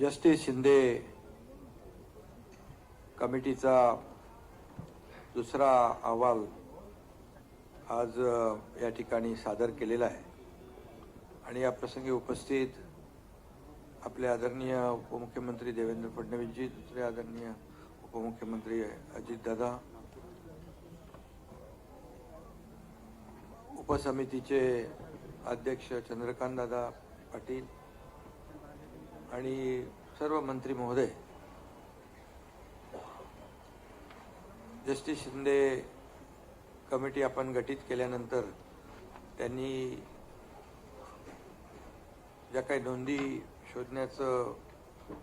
Justice Shinde कमिटीचा दुसरा अहवाल आज या ठिकाणी सादर केलेला आहे. आणि या प्रसंगी उपस्थित आपले आदरणीय उपमुख्यमंत्री देवेंद्र फडणवीसजी दुसरे आदरणीय उपमुख्यमंत्री अजितदादा उपसमितीचे अध्यक्ष चंद्रकांत दादा पाटील आणि सर्व मंत्री महोदय जस्टिस शिंदे कमिटी आपण गठीत केल्यानंतर त्यांनी ज्या काही नोंदी शोधण्याचं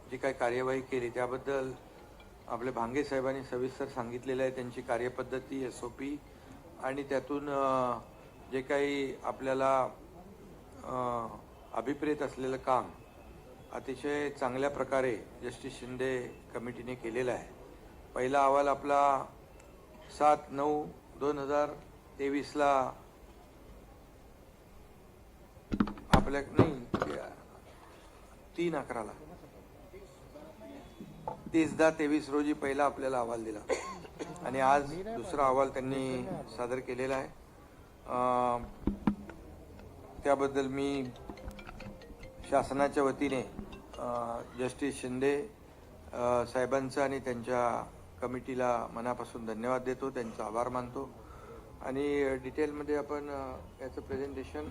जी काही कार्यवाही केली त्याबद्दल आपले भांगे साहेबांनी सविस्तर सांगितलेलं आहे. त्यांची कार्यपद्धती एस ओ पी आणि त्यातून जे काही आपल्याला अभिप्रेत असलेलं काम अतिशय चांगल्या प्रकारे जस्टिस शिंदे कमिटीने केलेला आहे. पहिला अहवाल आपला सात नऊ दोन हजार तेवीसला आपल्या नाही तीन अकराला. तीस दहा तेवीस रोजी पहिला आपल्याला अहवाल दिला. आणि आज दुसरा अहवाल त्यांनी सादर केलेला आहे. त्याबद्दल मी शासनाच्या वतीने जस्टिस शिंदे साहेबांचं आणि त्यांच्या कमिटीला मनापासून धन्यवाद देतो त्यांचा आभार मानतो. आणि डिटेलमध्ये आपण याचं प्रेझेंटेशन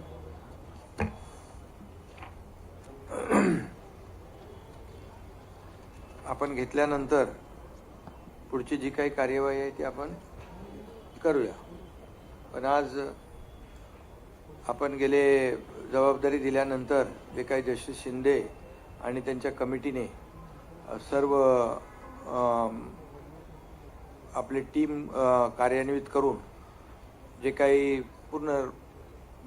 आपण घेतल्यानंतर पुढची जी काही कार्यवाही आहे ती आपण करूया. पण आज आपण गेले जबाबदारी दिल्यानंतर जे काही जस्टिस शिंदे आणि त्यांच्या कमिटीने सर्व आपली टीम कार्यान्वित करून जे काही पूर्ण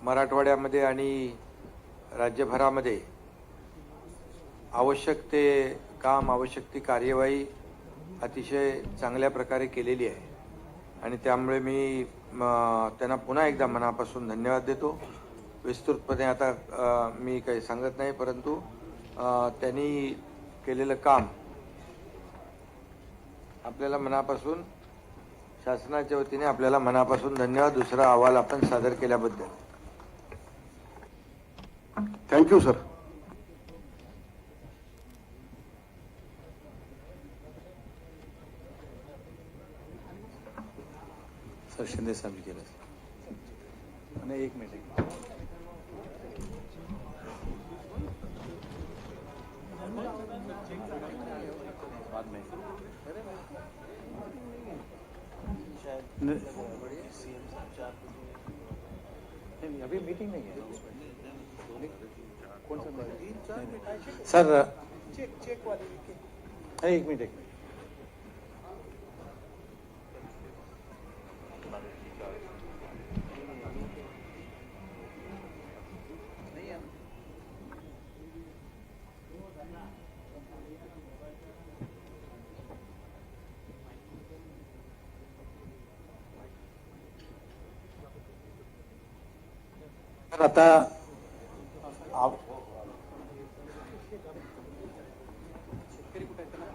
मराठवाड्यामध्ये आणि राज्यभरामध्ये आवश्यक ते काम आवश्यक ती कार्यवाही अतिशय चांगल्या प्रकारे केलेली आहे. आणि त्यामुळे मी म, त्यांना पुन्हा एकदा मनापासून धन्यवाद देतो. विस्तृतपणे आता मी काही सांगत नाही परंतु त्यांनी केलेलं काम आपल्याला मनापासून शासनाच्या वतीने आपल्याला मनापासून धन्यवाद. दुसरा अहवाल आपण सादर केल्याबद्दल. Thank you sir sir Shinde साहेब केलं आणि एक मिनिट. बाद में। अभी मीटिंग नहीं है। कौन सा? सर अरे एक मिनट एक मिनट। तर आता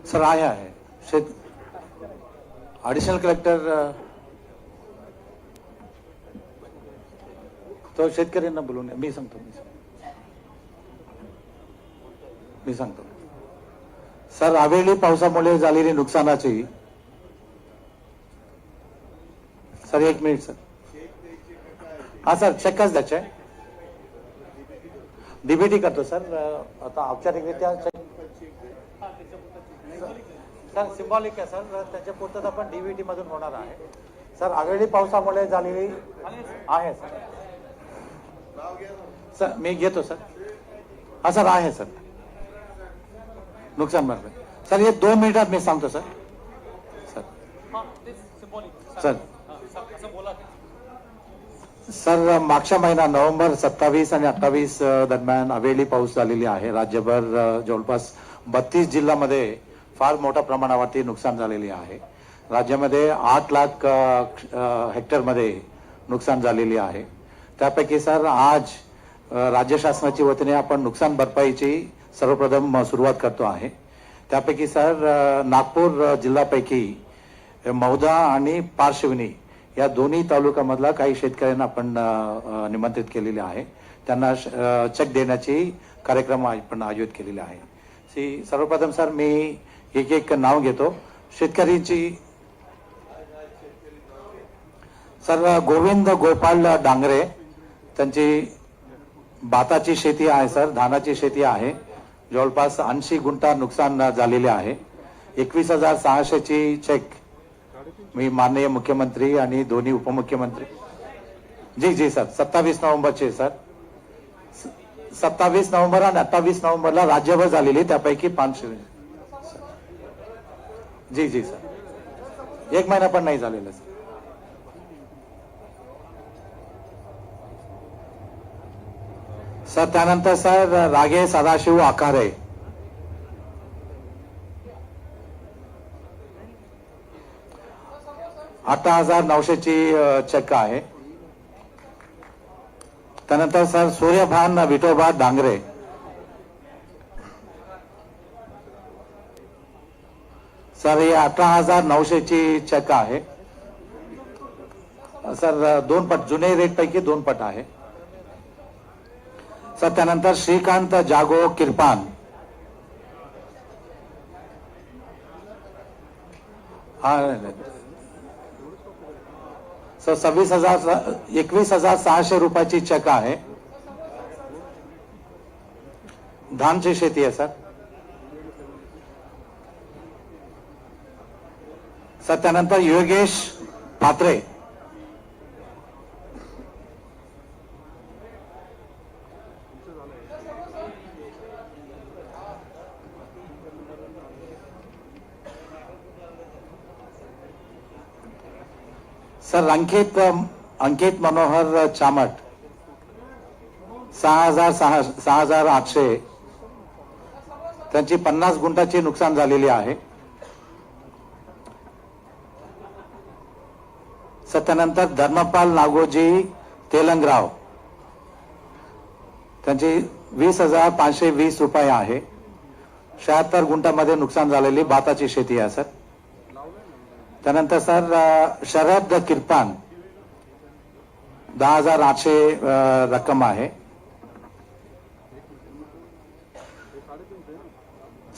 सर आहे आहे. शेत ॲडिशनल कलेक्टर तो शेतकऱ्यांना बोलून मी सांगतो मी सांगतो. मी सांगतो. सर अवेळी पावसामुळे झालेली नुकसानाची सर एक मिनिट सर. हा सर चेकच द्यायचे डीबीटी करतो सर. आता औपचारिकरित्या सर सिम्बॉलिक आहे सर. त्याच्या पुरतं आपण डीबीटी मधून होणार आहे. सर अवेळी पावसामुळे झालेली आहे सर. सर मी घेतो सर. हा सर आहे सर. नुकसान भरपाई. सर हे दोन मिनिटात मी सांगतो सर. सर. सर सर मागच्या महिना नोव्हेंबर सत्तावीस आणि अठ्ठावीस दरम्यान अवेळी पाऊस झालेली आहे. राज्यभर जवळपास बत्तीस जिल्ह्यामध्ये फार मोठ्या प्रमाणावरती नुकसान झालेली आहे. राज्यामध्ये आठ लाख हेक्टरमध्ये नुकसान झालेली आहे. त्यापैकी सर आज राज्य शासनाच्या वतीने आपण नुकसान भरपाईची सर्वप्रथम सुरुवात करतो आहे. त्यापैकी सर नागपूर जिल्ह्यापैकी मौदा आणि पार्श्वनी या दोन्ही तालुक्यामधला काही शेतकऱ्यांना आपण निमंत्रित केलेले आहे. त्यांना चेक देण्याची कार्यक्रम आपण आयोजित केलेले आहे. सी सर्वप्रथम सर मी एक एक नाव घेतो. शेतकऱ्यांची सर गोविंद गोपाल डांगरे त्यांची भाताची शेती आहे सर धानाची शेती आहे. जवळपास ऐंशी गुंठा नुकसान झालेले आहे. एकवीस हजार सहाशेची चेक मी माननीय मुख्यमंत्री आणि दोन्ही उपमुख्यमंत्री. जी जी सर. सत्तावीस नोव्हेंबरचे सर. सत्तावीस नोव्हेंबर आणि अठ्ठावीस नोव्हेंबरला राज्यभर झालेली त्यापैकी पाचशे जी जी सर. एक महिना पण नाही झालेला सर. सर त्यानंतर सर रागे सदाशिव आकारे अठरा हजार नऊशेची चक्क आहे. त्यानंतर सर सूर्यभान विठोबा डांगरे. सर हे अठरा हजार नऊशेची चक्क आहे. सर दोन पट जुने रेट पैकी दोन पट आहे. सर त्यानंतर श्रीकांत जागो किरपान. हा नाही. सर सव्वीस हजार एकवीस हजार सहाशे रुपयाची चक आहे. धानची शेती आहे सर. सर त्यानंतर योगेश पात्रे. सर अंकित अंकित मनोहर चामट सहा हजार सहा सहा हजार आठशे. त्यांची पन्नास गुंठाची नुकसान झालेली आहे. सर त्यानंतर धर्मपाल नागोजी तेलंगराव. त्यांची वीस हजार पाचशे वीस रुपये आहे. शहात्तर गुंठामध्ये नुकसान झालेली भाताची शेती आहे सर. त्यानंतर सर अ, शरद किरपान दहा हजार आठशे रक्कम आहे.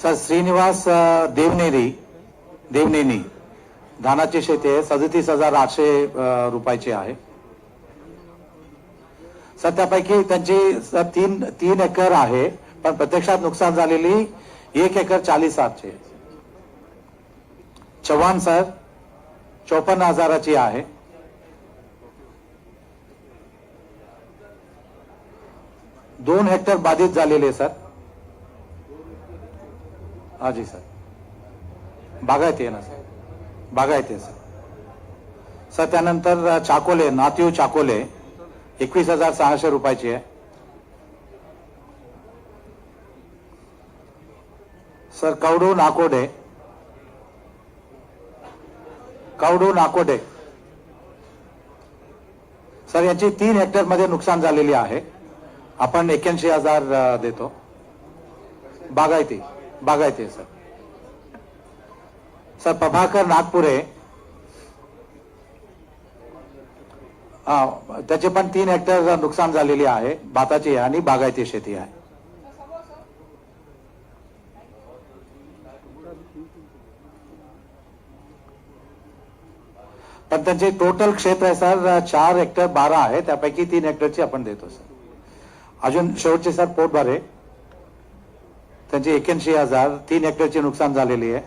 सर श्रीनिवास देवनेरी देवनेनी. धानाची शेती आहे. सदतीस हजार आठशे रुपयाची आहे. सर त्यापैकी त्यांची सर तीन तीन एकर आहे. पण प्रत्यक्षात नुकसान झालेली एक एकर चाळीस आठशे. चव्हाण सर. चौपन्न हजाराची आहे. दोन हेक्टर बाधित झालेले सर. हा जी सर. बागायती आहे ना सर. बागायती आहे सर. सर त्यानंतर चाकोले नातीव चाकोले एकवीस हजार सहाशे रुपयाची आहे. सर कवडू नाकोडे कवडू नाकोडे. सर यांची तीन हेक्टरमध्ये नुकसान झालेली आहे. आपण एक्याऐंशी हजार देतो. बागायती बागायती आहे, सर. सर प्रभाकर नागपुरे हा, त्याचे पण तीन हेक्टर नुकसान झालेली आहे. भाताची आहे आणि बागायती शेती आहे. पण त्यांचे टोटल क्षेत्र आहे सर चार हेक्टर बारा आहे. त्यापैकी तीन हेक्टरची आपण देतो सर. अजून शेवटचे सर पोटभारे. त्यांचे एक्याऐंशी हजार तीन हेक्टरचे नुकसान झालेली आहे.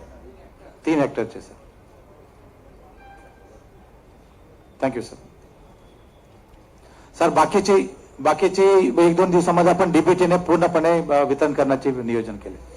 तीन हेक्टरचे sir. Thank you sir sir बाकीची बाकीचे एक दोन दिवसामध्ये आपण डीबीटीने पूर्णपणे वितरण करण्याचे नियोजन केले.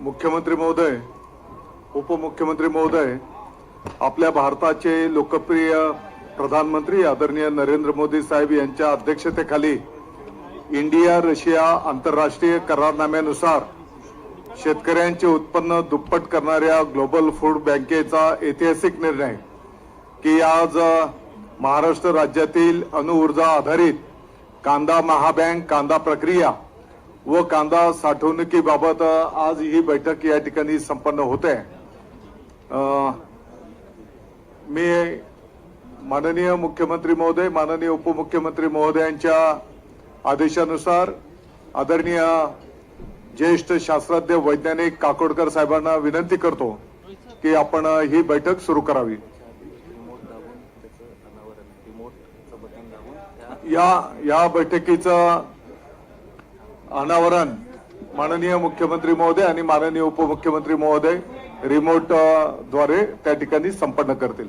मुख्यमंत्री महोदय उपमुख्यमंत्री महोदय आपल्या भारताचे लोकप्रिय प्रधानमंत्री आदरणीय नरेंद्र मोदी साहेब यांच्या अध्यक्षतेखाली इंडिया रशिया आंतरराष्ट्रीय करारनाम्यानुसार शेतकऱ्यांचे उत्पन्न दुप्पट करणाऱ्या ग्लोबल फूड बँकेचा ऐतिहासिक निर्णय की आज महाराष्ट्र राज्यातील अणुऊर्जा आधारित कांदा महाबँक कांदा प्रक्रिया व कांदा साठवणुकीबाबत आज ही बैठक या ठिकाणी संपन्न होते. मी माननीय मुख्यमंत्री महोदय माननीय उपमुख्यमंत्री महोदयांच्या आदेशानुसार आदरणीय ज्येष्ठ शास्त्रज्ञ वैज्ञानिक काकोडकर साहेबांना विनंती करतो की आपण ही बैठक सुरू करावी. या या बैठकीचं अनावरण माननीय मुख्यमंत्री महोदय आणि माननीय उपमुख्यमंत्री महोदय रिमोटद्वारे त्या ठिकाणी संपन्न करतील.